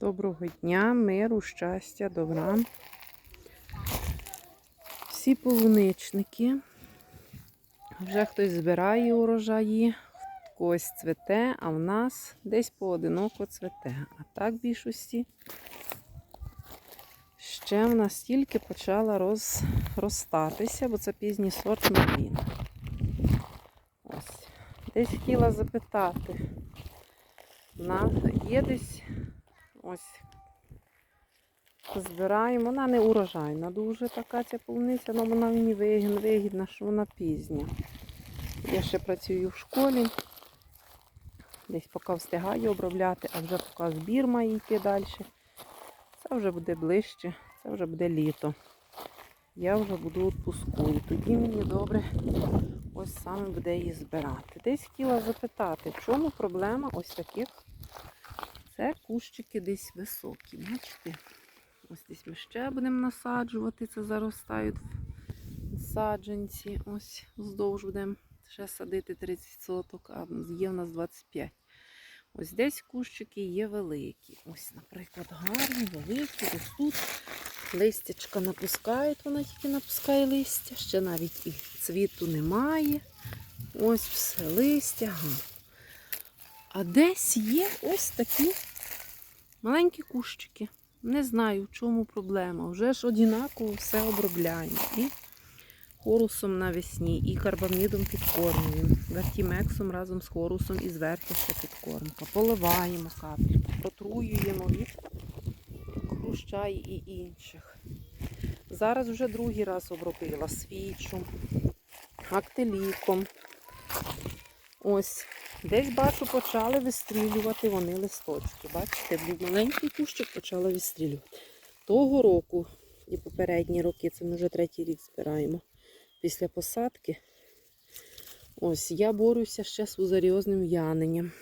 Доброго дня, миру, щастя, добра. Всі полуничники. Вже хтось збирає урожаї, когось цвете, а в нас десь поодиноко цвете. А так більшості ще в нас тільки почала роз, розстатися, бо це пізній сорт маліна. Ось. Десь хотіла запитати. На, є десь ось збираємо. Вона не урожайна дуже така ця полуниця, але вона мені вигідна, що вона пізня. Я ще працюю в школі. Десь поки встигаю обробляти, а вже поки збір має йти далі. Це вже буде ближче, це вже буде літо. Я вже буду відпуску. Тоді мені добре ось саме буде її збирати. Десь хотіла запитати, в чому проблема ось таких. Це кущики десь високі. Бачите? Ось десь ми ще будемо насаджувати, це заростають саджанці. Ось вздовж будемо ще садити 30 соток, а є в нас 25. Ось десь кущики є великі. Ось, наприклад, гарні, великі, ось тут листячка напускають, вона тільки напускає листя, ще навіть і цвіту немає. Ось все листя. А десь є ось такі маленькі кущики. Не знаю, в чому проблема. Вже ж однаково все обробляємо. І хорусом навесні, і карбамідом підкормуємо. Вертімексом разом з хорусом і зверху ще підкормка. Поливаємо капельку, протруюємо від хруща і інших. Зараз вже другий раз обробила свічу, актиліком. Ось Десь бачу, почали вистрілювати вони листочки. Бачите, був маленький кущик почали вистрілювати. Того року і попередні роки, це ми вже третій рік збираємо після посадки. Ось я борюся ще з фузаріозним в'яненням.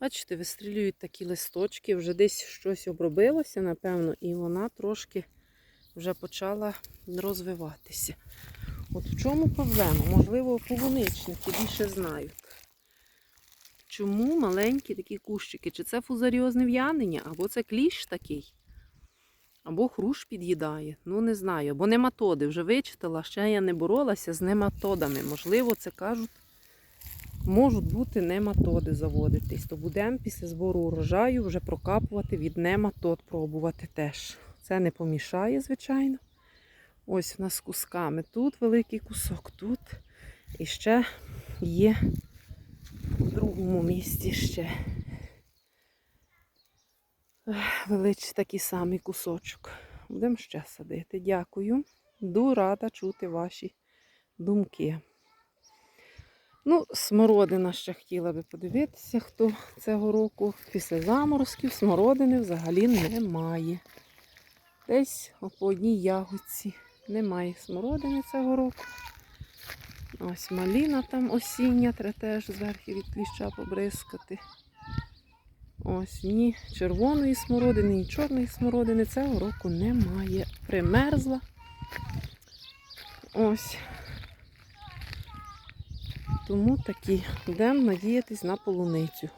Бачите, вистрілюють такі листочки, вже десь щось обробилося, напевно, і вона трошки вже почала розвиватися. От в чому проблема? Можливо, полуничники більше знають. Чому маленькі такі кущики? Чи це фузаріозне в'янення, або це кліщ такий, або хрущ під'їдає. Ну, не знаю. Або нематоди. Вже вичитала, ще я не боролася з нематодами. Можливо, це кажуть, можуть бути нематоди заводитись. То будемо після збору урожаю вже прокапувати від нематод, пробувати теж. Це не помішає, звичайно. Ось у нас кусками. Тут великий кусок, тут. І ще є другому місці ще величий такий самий кусочок. Будемо ще садити. Дякую. Ду рада чути ваші думки. Ну, смородина ще хотіла би подивитися, хто цього року після заморозків смородини взагалі немає. Десь по одній ягодці немає смородини цього року. Ось маліна там осіння, треба теж зверху від кліща побризкати. Ось ні червоної смородини, ні чорної смородини цього року немає. Примерзла. Ось. Тому такі. Будемо надіятись на полуницю.